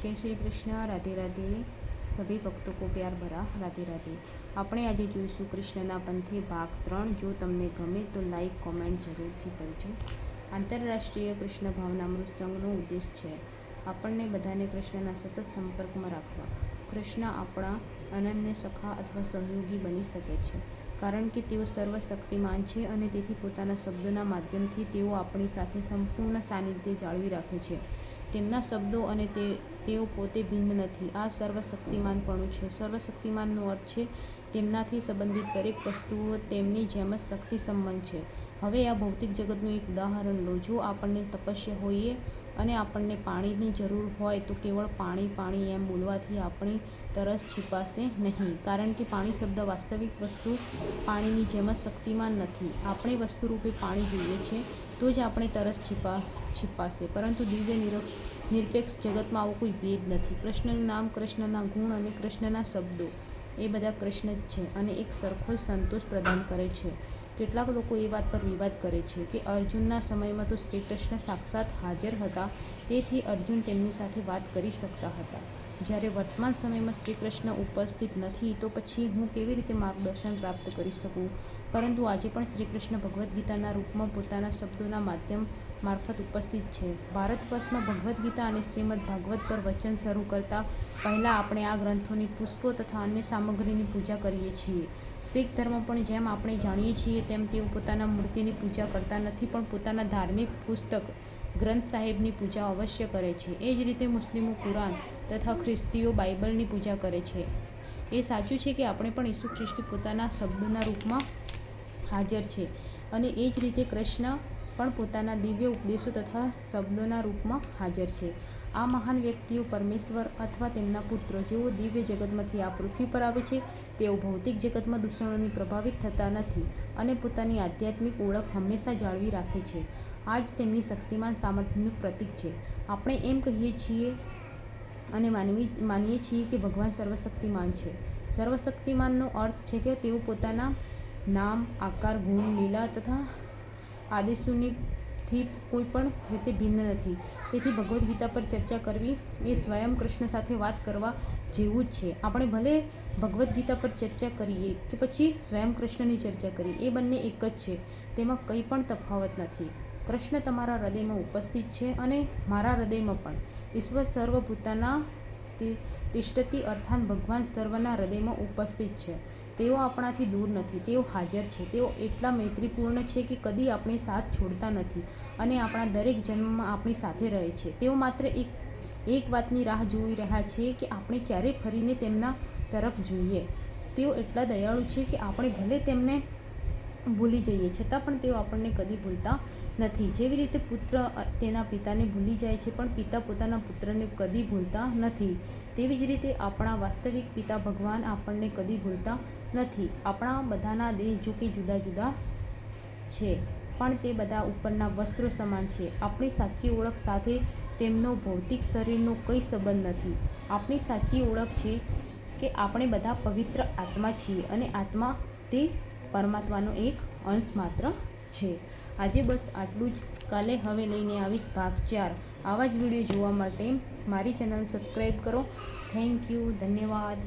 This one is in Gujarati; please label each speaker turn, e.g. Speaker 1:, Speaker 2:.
Speaker 1: જય શ્રી કૃષ્ણ. રાધે રાધે. સભી ભક્તો કો પ્યાર ભરા. રાધે રાધે. આપણે આજે જોઈશું કૃષ્ણના પંથે ભાગ ત્રણ. જો તમને ગમે તો લાઈક કોમેન્ટ જરૂરથી કરજો. આંતરરાષ્ટ્રીય કૃષ્ણ ભાવનામૃત સંઘનો ઉદ્દેશ છે આપણને બધાને કૃષ્ણના સતત સંપર્કમાં રાખવા. કૃષ્ણ આપણા અનન્ય સખા અથવા સહયોગી બની શકે છે. કારણ કે તેઓ સર્વશક્તિમાન છે અને તેથી પોતાના શબ્દોના માધ્યમથી તેઓ આપણી સાથે સંપૂર્ણ સાનિધ્ય જાળવી રાખે છે. તેમના શબ્દો અને તે, તેઓ પોતે ભિન્ન નથી. આ સર્વશક્તિમાનપણું છે. સર્વશક્તિમાનનો અર્થ છે, તેમનાથી સંબંધિત દરેક વસ્તુઓ તેમની જેમ જ શક્તિ સંબંધ છે. હવે આ ભૌતિક જગતનું એક ઉદાહરણ લો. જો આપણને તપસ્યા હોઈએ અને આપણને પાણીની જરૂર હોય તો કેવળ પાણી પાણી એમ બોલવાથી આપણી તરસ છીપાશે નહીં. કારણ કે પાણી શબ્દ વાસ્તવિક વસ્તુ પાણીની જેમ જ શક્તિમાન નથી. આપણે વસ્તુરૂપે પાણી જોઈએ છે તો જ આપણે તરસ છીપા, છીપાશે. પરંતુ દિવ્ય નિરપ, નિરપેક્ષ જગતમાં આવો કોઈ ભેદ નથી. કૃષ્ણનું નામ કૃષ્ણના ગુણ અને કૃષ્ણના શબ્દો. એ બધા કૃષ્ણ જ છે અને એક સરખો સંતોષ પ્રદાન કરે છે. કેટલાક લોકો એ વાત પર વિવાદ કરે છે કે અર્જુનના સમયમાં તો શ્રી કૃષ્ણ સાક્ષાત હાજર હતા. તેથી અર્જુન તેમની સાથે વાત કરી શકતા હતા. જ્યારે વર્તમાન સમયમાં શ્રી કૃષ્ણ ઉપસ્થિત નથી, તો પછી હું કેવી રીતે માર્ગદર્શન પ્રાપ્ત કરી શકું? પરંતુ આજે પણ શ્રી કૃષ્ણ ભગવદ્ ગીતાના રૂપમાં પોતાના શબ્દોના માધ્યમ મારફત ઉપસ્થિત છે. ભારત વર્ષમાં ભગવદ્ ગીતા અને શ્રીમદ ભાગવત પર વચન શરૂ કરતાં પહેલાં આપણે આ ગ્રંથોની પુષ્પો તથા અન્ય સામગ્રીની પૂજા કરીએ છીએ. શીખ ધર્મ પણ જેમ આપણે જાણીએ છીએ, તેમ તેઓ પોતાના મૂર્તિની પૂજા કરતા નથી, પણ પોતાના ધાર્મિક પુસ્તક ગ્રંથ સાહેબની પૂજા અવશ્ય કરે છે. એ જ રીતે મુસ્લિમો કુરાન તથા ખ્રિસ્તીઓ બાઇબલની પૂજા કરે છે. એ સાચું છે કે આપણે પણ ઈસુ ખ્રિસ્તી પોતાના શબ્દોના રૂપમાં હાજર છે અને એ જ રીતે કૃષ્ણ પણ પોતાના દિવ્ય ઉપદેશો તથા શબ્દોના રૂપમાં હાજર છે. આ મહાન વ્યક્તિઓ પરમેશ્વર અથવા તેમના પુત્રો જેઓ દિવ્ય જગતમાંથી આ પૃથ્વી પર આવે છે, તેઓ ભૌતિક જગતમાં દૂષણોની પ્રભાવિત થતા નથી અને પોતાની આધ્યાત્મિક ઓળખ હંમેશા જાળવી રાખે છે. આ જ તેમની શક્તિમાન સામર્થ્યનું પ્રતીક છે. આપણે એમ કહીએ છીએ અને માનવી, માનીએ છીએ કે ભગવાન સર્વશક્તિમાન છે. સર્વશક્તિમાનનો અર્થ છે કે તેઓ પોતાના નામ, આકાર, ગુણ, લીલા તથા આદેશોની કોઈ પણ રીતે ભિન્ન નથી. તેથી ભગવદ્ ગીતા પર ચર્ચા કરવી એ સ્વયં કૃષ્ણ સાથે વાત કરવા જેવું જ છે. આપણે ભલે ભગવદ્ ગીતા પર ચર્ચા કરીએ કે પછી સ્વયં કૃષ્ણની ચર્ચા કરીએ, એ બંને એક જ છે. તેમાં કંઈ પણ તફાવત નથી. કૃષ્ણ તમારા હૃદયમાં ઉપસ્થિત છે અને મારા હૃદયમાં પણ. ઈશ્વર સર્વભૂતાના તિષ્ઠતી અર્થાત ભગવાન સર્વના હૃદયમાં ઉપસ્થિત છે. તેઓ આપણાથી દૂર નથી. તેઓ હાજર છે. તેઓ એટલા મૈત્રીપૂર્ણ છે કે કદી આપણી સાથ છોડતા નથી અને આપણા દરેક જન્મમાં આપણી સાથે રહે છે. તેઓ માત્ર એક એક વાતની રાહ જોઈ રહ્યા છે કે આપણે ક્યારે ફરીને તેમના તરફ જોઈએ. તેઓ એટલા દયાળુ છે કે આપણે ભલે તેમને ભૂલી જઈએ, છતાં પણ તેઓ આપણને કદી ભૂલતા નથી. જેવી રીતે પુત્ર તેના પિતાને ભૂલી જાય છે, પણ પિતા પોતાના પુત્રને કદી ભૂલતા નથી. તેવી જ રીતે આપણા વાસ્તવિક પિતા ભગવાન આપણને કદી ભૂલતા નથી. આપણા બધાના દેહ જો કે જુદા જુદા છે, પણ તે બધા ઉપરના વસ્ત્રો સમાન છે. આપણી સાચી ઓળખ સાથે તેમનો ભૌતિક શરીરનો કંઈ સંબંધ નથી. આપણી સાચી ઓળખ છે કે આપણે બધા પવિત્ર આત્મા છીએ અને આત્મા તે પરમાત્માનો એક અંશ માત્ર છે. આજે બસ આટલું જ. કાલે હવે લઈને આવીશ ભાગ ચાર. આવા જ વીડિયો જોવા માટે મારી ચેનલ સબસ્ક્રાઈબ કરો. Thank you. ધન્યવાદ.